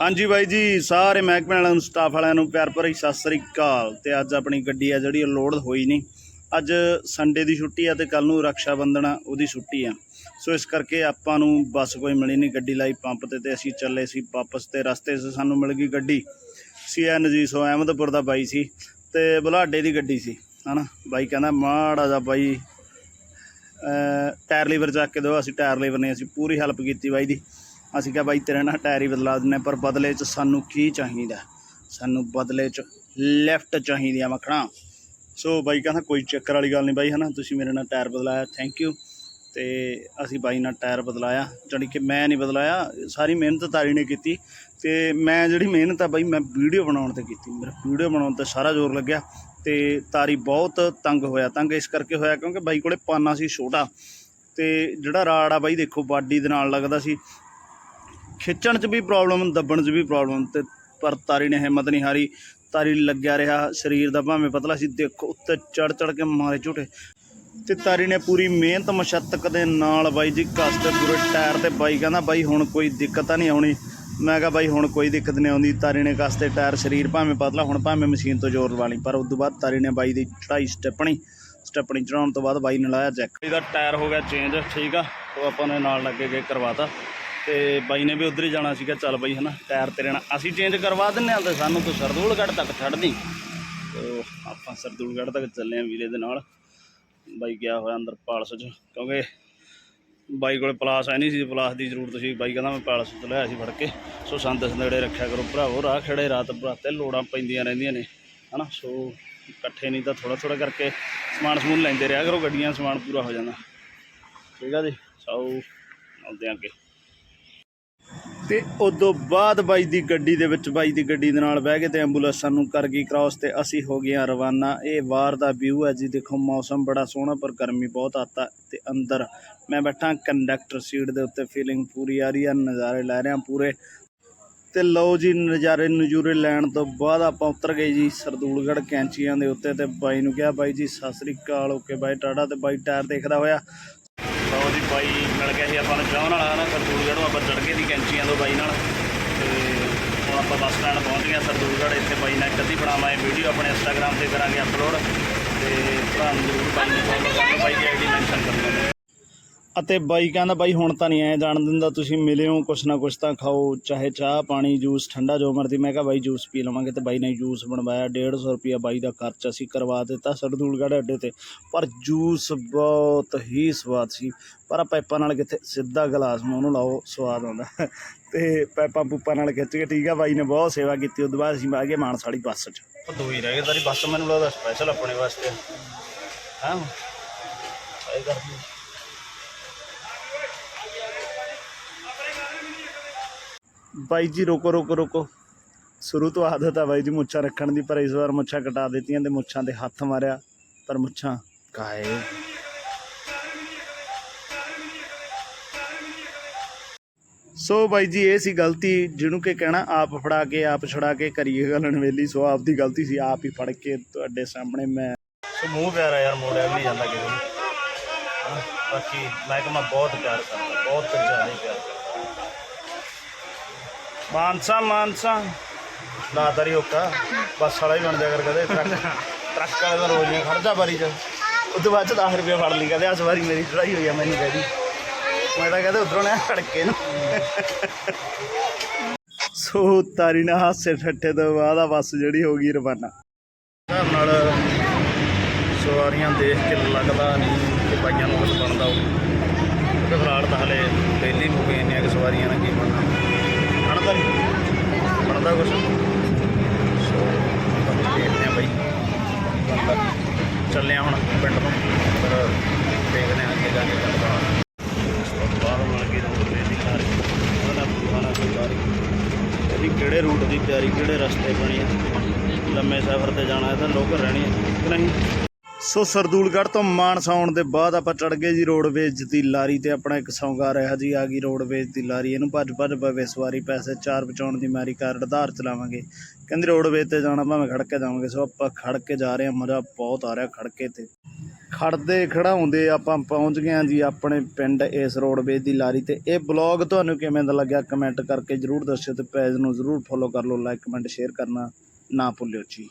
ਹਾਂਜੀ ਬਾਈ ਜੀ, ਸਾਰੇ ਮਹਿਕਮੇ ਵਾਲਿਆਂ ਨੂੰ ਸਟਾਫ ਵਾਲਿਆਂ ਨੂੰ ਪਿਆਰ ਭਰੀ ਸਤਿ ਸ੍ਰੀ ਅਕਾਲ। ਤੇ ਅੱਜ ਆਪਣੀ ਗੱਡੀ ਆ ਜਿਹੜੀ ਲੋਡ ਹੋਈ ਨਹੀਂ। ਅੱਜ ਸੰਡੇ ਦੀ ਛੁੱਟੀ ਆ ਤੇ ਕੱਲ ਨੂੰ ਰਕਸ਼ਾ ਬੰਧਨ ਆ, ਉਹਦੀ ਛੁੱਟੀ ਆ। ਸੋ ਇਸ ਕਰਕੇ ਆਪਾਂ ਨੂੰ ਬੱਸ ਕੋਈ ਮਿਲੀ ਨਹੀਂ, ਗੱਡੀ ਲਾਈ ਪੰਪ ਤੇ ਤੇ ਅਸੀਂ ਚੱਲੇ ਸੀ ਵਾਪਸ ਤੇ ਰਸਤੇ 'ਚ ਸਾਨੂੰ ਮਿਲ ਗਈ ਗੱਡੀ। ਸੀਐਨਜੀ ਸੋ ਅਹਿਮਦਪੁਰ ਦਾ ਬਾਈ ਸੀ ਤੇ ਬੁਲਾਡੇ ਦੀ ਗੱਡੀ ਸੀ, ਹਨਾ? ਬਾਈ ਕਹਿੰਦਾ, ਮਾੜਾ ਜਿਹਾ ਬਾਈ ਟਾਇਰ ਲੀਵਰ ਚੱਕ ਕੇ ਦਿਓ, ਅਸੀਂ ਟਾਇਰ ਲੀਵਰ ਨੇ ਅਸੀਂ ਪੂਰੀ ਹੈਲਪ ਕੀਤੀ ਬਾਈ ਦੀ। ਅਸੀਂ ਕਿਹਾ ਬਾਈ, ਤੇਰੇ ਨਾਲ ਟਾਇਰ ਹੀ ਬਦਲਾ ਦਿੰਨੇ ਪਰ ਬਦਲੇ 'ਚ ਸਾਨੂੰ ਕੀ ਚਾਹੀਦਾ? ਸਾਨੂੰ ਬਦਲੇ 'ਚ ਲੈਫਟ ਚਾਹੀਦੀ ਆ ਮੱਖਣਾ ਸੋ ਬਾਈ ਕਹਿੰਦਾ, ਕੋਈ ਚੱਕਰ ਵਾਲੀ ਗੱਲ ਨਹੀਂ ਬਾਈ, ਹਨਾ? ਤੁਸੀਂ ਮੇਰੇ ਨਾਲ ਟਾਇਰ ਬਦਲਾਇਆ ਥੈਂਕ ਯੂ ਤੇ ਅਸੀਂ ਬਾਈ ਨਾਲ ਟਾਇਰ ਬਦਲਾਇਆ, ਜਾਣੀ ਕਿ ਮੈਂ ਨਹੀਂ ਬਦਲਾਇਆ, ਸਾਰੀ ਮਿਹਨਤ ਤਾਰੀ ਨੇ ਕੀਤੀ। ਤੇ ਮੈਂ ਜਿਹੜੀ ਮਿਹਨਤ ਆ ਬਾਈ, ਮੈਂ ਵੀਡੀਓ ਬਣਾਉਣ ਤੇ ਕੀਤੀ। ਮੇਰਾ ਵੀਡੀਓ ਬਣਾਉਣ ਤੇ ਸਾਰਾ ਜ਼ੋਰ ਲੱਗਿਆ ਤੇ ਤਾਰੀ ਬਹੁਤ ਤੰਗ ਹੋਇਆ। ਤੰਗ ਇਸ ਕਰਕੇ ਹੋਇਆ ਕਿਉਂਕਿ ਬਾਈ ਕੋਲੇ ਪਾਨਾ ਸੀ ਛੋਟਾ। ਤੇ ਜਿਹੜਾ ਰਾੜ ਆ ਬਾਈ, ਦੇਖੋ, ਬਾਡੀ ਦੇ ਨਾਲ ਲੱਗਦਾ ਸੀ। ਖਿੱਚਣ 'ਚ ਵੀ ਪ੍ਰੋਬਲਮ ਦੱਬਣ 'ਚ ਵੀ ਪ੍ਰੋਬਲਮ ਤੇ ਪਰ ਤਾਰੀ ਨੇ ਹਿੰਮਤ ਨਹੀਂ ਹਾਰੀ। ਤਾਰੀ ਲੱਗਿਆ ਰਿਹਾ ਸਰੀਰ ਦਾ, ਭਾਵੇਂ ਪਤਲਾ ਸੀ, ਦੇਖੋ ਉੱਤੇ ਚੜ ਚੜ ਕੇ ਮਾਰੇ ਝੂਟੇ ਤੇ ਤਾਰੀ ਨੇ ਪੂਰੀ ਮਿਹਨਤ ਮਸ਼ੱਤਕ ਦੇ ਨਾਲ ਬਾਈ ਜੀ ਕਸਤੇ ਪੂਰੇ ਟਾਇਰ ਤੇ ਬਾਈ ਕਹਿੰਦਾ, ਬਾਈ, ਹੁਣ ਕੋਈ ਦਿੱਕਤ ਤਾਂ ਨਹੀਂ ਆਉਣੀ। ਮੈਂ ਕਿਹਾ, ਬਾਈ, ਹੁਣ ਕੋਈ ਦਿੱਕਤ ਨਹੀਂ ਆਉਂਦੀ। ਤਾਰੀ ਨੇ ਕਸਤੇ ਟਾਇਰ ਸਰੀਰ ਭਾਵੇਂ ਪਤਲਾ, ਹੁਣ ਭਾਵੇਂ ਮਸ਼ੀਨ ਤੋਂ ਜ਼ੋਰ ਲਵਾ ਲਈ, ਪਰ ਉਸ ਤੋਂ ਬਾਅਦ ਤਾਰੀ ਨੇ ਬਾਈ ਦੀ ਚੜਾਈ ਸਟੈਪਣੀ ਸਟੈਪਣੀ ਚੜਾਉਣ ਤੋਂ ਬਾਅਦ ਬਾਈ ਨੇ ਲਾਇਆ ਚੈੱਕ ਇਹਦਾ ਟਾਇਰ ਹੋ ਗਿਆ ਚੇਂਜ ਠੀਕ ਆ, ਉਹ ਆਪਾਂ ਨੇ ਨਾਲ ਲੱਗੇ ਗਏ ਕਰਵਾਤਾ। ਤੇ ਬਾਈ ਨੇ ਵੀ ਉਧਰ ਹੀ ਜਾਣਾ ਸੀਗਾ। ਚੱਲ ਬਾਈ ਹਨਾ, ਟਾਇਰ ਤੇਰੇ ਨਾਲ। ਅਸੀਂ ਚੇਂਜ ਕਰਵਾ ਦਿੰਨੇ ਆ ਤੇ ਸਾਨੂੰ ਤੂੰ ਸਰਦੂਲਗੜ੍ਹ ਤੱਕ ਛੱਡ ਦੀ ਤੇ ਆਪਾਂ ਸਰਦੂਲਗੜ੍ਹ ਤੱਕ ਚੱਲੇ ਆ ਵੀਰੇ ਦੇ ਨਾਲ। ਬਾਈ ਗਿਆ ਹੋਇਆ ਅੰਦਰ ਪਾਲਸ 'ਚ, ਕਿਉਂਕਿ ਬਾਈ ਕੋਲ ਪਲਾਸ ਹੈ ਨਹੀਂ ਸੀ ਪਲਾਸ ਦੀ ਜ਼ਰੂਰਤ ਸੀ। ਬਾਈ ਕਹਿੰਦਾ ਮੈਂ ਪਾਲਸ ਤੋਂ ਲਿਆ ਸੀ ਫੜ ਕੇ। ਸੋ ਸੰਦਸ ਨੇੜੇ ਰੱਖਿਆ ਕਰੋ ਭਰਾਵੋ, ਰਾਹ ਖੜੇ, ਰਾਤ ਬਰਾਤੇ ਲੋੜਾਂ ਪੈਂਦੀਆਂ ਰਹਿੰਦੀਆਂ ਨੇ, ਹਨਾ? ਸੋ ਇਕੱਠੇ ਨਹੀਂ ਤਾਂ ਥੋੜਾ ਥੋੜਾ ਕਰਕੇ ਸਮਾਨ ਸਮੂਨ ਲੈਂਦੇ ਰਿਹਾ ਕਰੋ, ਗੱਡੀਆਂ ਸਮਾਨ ਪੂਰਾ ਹੋ ਜਾਂਦਾ। ਠੀਕ ਆ ਜੀ? ਸੋ ਆਉਂਦੇ ਆ ਅੱਗੇ। ਤੇ ਉਦੋਂ ਬਾਅਦ ਬਾਈ ਦੀ ਗੱਡੀ ਦੇ ਵਿੱਚ ਬਾਈ ਦੀ ਗੱਡੀ ਦੇ ਨਾਲ ਬਹਿ ਕੇ ਤੇ ਐਂਬੂਲੈਂਸ ਸਾਨੂੰ ਕਰ ਗਈ ਕ੍ਰਾਸ ਤੇ ਅਸੀਂ ਹੋ ਗਏ ਹਾਂ ਰਵਾਨਾ। ਇਹ ਬਾਹਰ ਦਾ ਵਿਊ ਹੈ ਜੀ, ਦੇਖੋ ਮੌਸਮ ਬੜਾ ਸੋਹਣਾ ਪਰ ਗਰਮੀ ਬਹੁਤ ਆਤਾ ਤੇ ਅੰਦਰ ਮੈਂ ਬੈਠਾ ਕੰਡਕਟਰ ਸੀਟ ਦੇ ਉੱਤੇ ਫੀਲਿੰਗ ਪੂਰੀ ਆ ਰਹੀ ਹੈ, ਨਜ਼ਾਰੇ ਲੈ ਰਹੇ ਹਾਂ ਪੂਰੇ। ਤੇ ਲਓ ਜੀ, ਨਜ਼ਾਰੇ ਨਜ਼ੂਰੇ ਲੈਣ ਤੋਂ ਬਾਅਦ ਆਪਾਂ ਉਤਰ ਗਏ ਜੀ ਸਰਦੂਲਗੜ੍ਹ ਕੈਂਚੀਆਂ ਦੇ ਉੱਤੇ ਤੇ ਬਾਈ ਨੂੰ ਕਿਹਾ, ਬਾਈ ਜੀ, ਸਤਿ ਸ੍ਰੀ ਅਕਾਲ, ਓਕੇ ਬਾਈ, ਟਾਟਾ ਤੇ ਬਾਈ ਟਾਇਰ ਦੇਖਦਾ ਹੋਇਆ। ਲਓ ਜੀ, ਬਾਈ ਮਿਲ ਗਿਆ ਸੀ ਆਪਾਂ ਨੂੰ ਚਾਹਣ ਵਾਲਾ ਨਾ ਸਰਦੂਲਗੜ੍ਹੋਂ ਆਪਾਂ ਚੜ ਗਏ ਦੀ ਕੈਂਚੀਆਂ ਤੋਂ ਬਾਈ ਨਾਲ। ਤੇ ਹੁਣ ਆਪਾਂ ਬੱਸ ਸਟੈਂਡ ਪਹੁੰਚ ਗਏ ਸਰਦੂਲਗੜ੍ਹ, ਇੱਥੇ ਬਾਈ ਨਾਲ ਕਦੀ ਬਣਾਵਾਂਗੇ ਵੀਡੀਓ, ਆਪਣੇ ਇੰਸਟਾਗ੍ਰam ਤੇ ਕਰਾਂਗੇ ਅਪਲੋਡ ਤੇ ਭਰਾ ਨੂੰ ਜ਼ਰੂਰ ਬਾਈ ਨੂੰ ਫੋਲੋ ਕਰੋ ਬਾਈ ਦੀ ਆਈਡੀ ਮੈਂਸ਼ਨ ਕਰ ਦਿੰਦੇ ਅਤੇ ਬਾਈ ਕਹਿੰਦਾ, ਬਾਈ, ਹੁਣ ਤਾਂ ਨਹੀਂ ਐ ਜਾਣ ਦਿੰਦਾ ਤੁਸੀਂ ਮਿਲਿਓ ਕੁਛ ਨਾ ਕੁਛ ਤਾਂ ਖਾਓ, ਚਾਹੇ ਚਾਹ, ਪਾਣੀ, ਜੂਸ, ਠੰਡਾ ਜੋ ਮਰਜ਼ੀ। ਮੈਂ ਕਿਹਾ, ਬਾਈ, ਜੂਸ ਪੀ ਲਵਾਂਗੇ ਤੇ ਬਾਈ ਨੇ ਜੂਸ ਬਣਵਾਇਆ 150 ਰੁਪਿਆ ਬਾਈ ਦਾ ਖਰਚ ਅਸੀਂ ਕਰਵਾ ਦਿੱਤਾ ਸਰਦੂਲਗੜ੍ਹ ਅੱਡੇ ਤੇ। ਪਰ ਜੂਸ ਬਹੁਤ ਹੀ ਸਵਾਦ ਸੀ। ਪਰ ਪੈਪਾਂ ਨਾਲ ਕਿੱਥੇ, ਸਿੱਧਾ ਗਲਾਸ ਨੂੰ ਉਹਨੂੰ ਲਾਓ, ਸਵਾਦ ਆਉਂਦਾ। ਤੇ ਪੈਪਾਂ ਪੂਪਾਂ ਨਾਲ ਖਿੱਚ ਕੇ ਠੀਕ ਆ, ਬਾਈ ਨੇ ਬਹੁਤ ਸੇਵਾ ਕੀਤੀ ਉਸ ਤੋਂ ਬਾਅਦ ਅਸੀਂ ਆ ਗਏ ਮਾਨਸਾ ਵਾਲੀ ਬੱਸ 'ਚ। ਦੋ ਹੀ ਰਹਿ ਗਏ ਤਾਰੀ ਬੱਸ ਮੈਨੂੰ ਲੱਗਦਾ ਸਪੈਸ਼ਲ ਆਪਣੇ ਵਾਸਤੇ ਹਾਂ? ਆਏ ਕਰਦੀ ਬਾਈ ਜੀ, ਰੋਕੋ ਰੋਕੋ ਰੋਕੋ। ਸ਼ੁਰੂ ਤੋਂ ਆਦਤ ਆ ਬਾਈ ਜੀ ਮੁੱਛਾਂ ਰੱਖਣ ਦੀ, ਪਰ ਇਸ ਵਾਰ ਮੁੱਛਾਂ ਕਟਾ ਦਿੱਤੀਆਂ ਤੇ ਮੁੱਛਾਂ ਤੇ ਹੱਥ ਮਾਰਿਆ, ਪਰ ਮੁੱਛਾਂ ਕਾਏ। ਸੋ ਬਾਈ ਜੀ, ਇਹ ਸੀ ਗਲਤੀ, ਜਿਹਨੂੰ ਕਿ ਕਹਿਣਾ, ਆਪ ਫੜਾ ਕੇ, ਆਪ ਛੜਾ ਕੇ ਕਰੀਏ ਗਲਣ ਵੇਲੀ ਸੋ ਆਪ ਦੀ ਗਲਤੀ ਸੀ, ਆਪ ਹੀ ਫੜ ਕੇ ਤੁਹਾਡੇ ਸਾਹਮਣੇ ਮੈਂ ਸੋ ਮੂੰਹ ਪਿਆਰਾ ਯਾਰ ਮੋੜਿਆ ਵੀ ਨਹੀਂ ਜਾਂਦਾ ਕਿਸੇ ਨੂੰ। ਬਾਕੀ ਮੈਂ ਬਹੁਤ ਪਿਆਰ ਕਰਦਾ, ਬਹੁਤ ਜ਼ਿਆਦਾ ਪਿਆਰ ਕਰਦਾ। ਮਾਨਸਾ ਮਾਨਸਾ। ਨਾ ਤਰੀ ਓਕਾ ਬੱਸ ਵਾਲਾ ਹੀ ਬਣ ਜਾ ਕਰ ਕਦੇ, ਟਰੱਕ। ਟਰੱਕ ਵਾਲੇ ਦਾ ਰੋਜ਼ ਨਹੀਂ ਖੜਦਾ ਬਾਰੀ ਚ। ਉਸ ਤੋਂ ਬਾਅਦ ਚ 10 ਰੁਪਏ ਫੜ ਲਈ, ਕਹਦੇ ਇਸ ਵਾਰੀ ਮੇਰੀ ਚੜਾਈ ਹੋਈ ਆ ਮੈਨੂੰ ਕਹਦੀ ਮੈਂ ਤਾਂ ਕਹਿੰਦਾ ਉਧਰੋਂ ਨਾ ਖੜ ਨੂੰ। ਸੋ ਤਾਰੀ ਨਾਲ ਹਾਸੇ ਠੱਠੇ ਤੋਂ ਬਾਅਦ ਆ ਬੱਸ ਜਿਹੜੀ ਹੋ ਗਈ ਰਵਾਨਾ। ਹਿਸਾਬ ਨਾਲ ਸਵਾਰੀਆਂ ਦੇਖ ਕੇ ਲੱਗਦਾ ਨਹੀਂ ਕਿ ਬਾਈਆਂ ਨੂੰ ਕੁਝ ਬਣਦਾ ਉਹ ਤੇ ਫਿਲਹਾਲ ਤਾਂ ਹਲੇ ਪਹਿਲੀ ਹੋ ਇੰਨੀਆਂ ਕਿ ਸਵਾਰੀਆਂ ਨਾਲ ਕੀ ਬਣਨਾ। ਬਣਦਾ ਨਹੀਂ। ਕੁਛ? ਸੋ ਦੇਖਦੇ ਆ ਬਾਈ। ਚੱਲੇ ਆ ਹੁਣ ਪਿੰਡ ਤੋਂ। ਪਰ ਦੇਖਦੇ ਆ ਅੱਗੇ ਜਾ ਕੇ ਗੱਲ ਕਰਾਂਗੇ। ਉਸ ਤੋਂ ਬਾਅਦ ਮਿਲ ਗਈ ਰੋਡ ਤੇ ਦੀ ਕਾਰ ਉਹਦਾ ਪੁਰਾਣਾ ਕੋਈ ਇਹਦੀ ਕਿਹੜੇ ਰੂਟ ਦੀ ਤਿਆਰੀ, ਕਿਹੜੇ ਰਸਤੇ ਬਣੇ ਆ? ਲੰਮੇ ਸਫ਼ਰ ਤੇ ਜਾਣਾ ਹੈ ਤਾਂ ਲੋਕਲ ਰਹਿਣੀ ਕਿ ਨਹੀਂ? ਸੋ ਸਰਦੂਲਗੜ੍ਹ ਤੋਂ ਮਾਨਸਾ ਆਉਣ ਦੇ ਬਾਅਦ ਆਪਾਂ ਚੜ ਗਏ ਜੀ ਰੋਡਵੇਜ ਦੀ ਲਾਰੀ ਤੇ ਆਪਣਾ ਇੱਕ ਸੌਂਗਾ ਰਿਹਾ ਜੀ, ਆ ਗਈ ਰੋਡਵੇਜ ਦੀ ਲਾਰੀ। ਇਹਨੂੰ ਭੱਜ ਭੱਜ ਪਵੇ, ਸਵਾਰੀ ਪੈਸੇ ਚਾਰ ਬਚਾਉਣ ਦੀ ਮਾਰੀ ਕਾਰਡ ਆਧਾਰ ਚਲਾਵਾਂਗੇ। ਕਹਿੰਦੇ ਰੋਡਵੇਜ ਤੇ ਜਾਣਾ, ਭਾਵੇਂ ਖੜ ਕੇ ਜਾਵਾਂਗੇ। ਸੋ ਆਪਾਂ ਖੜ ਕੇ ਜਾ ਰਹੇ ਹਾਂ, ਮਜ਼ਾ ਬਹੁਤ ਆ ਰਿਹਾ ਖੜ ਕੇ ਤੇ। ਖੜਦੇ ਖੜਾਉਂਦੇ ਆਪਾਂ ਪਹੁੰਚ ਗਏ ਹਾਂ ਜੀ ਆਪਣੇ ਪਿੰਡ ਇਸ ਰੋਡਵੇਜ਼ ਦੀ ਲਾਰੀ ਤੇ। ਇਹ ਬਲੌਗ ਤੁਹਾਨੂੰ ਕਿਵੇਂ ਦਾ ਲੱਗਿਆ ਕਮੈਂਟ ਕਰਕੇ ਜਰੂਰ ਦੱਸਿਓ ਤੇ ਪੇਜ ਨੂੰ ਜਰੂਰ ਫੋਲੋ ਕਰ ਲਓ ਲਾਈਕ ਕਮੈਂਟ ਸ਼ੇਅਰ ਕਰਨਾ ਨਾ ਭੁੱਲਿਓ ਜੀ।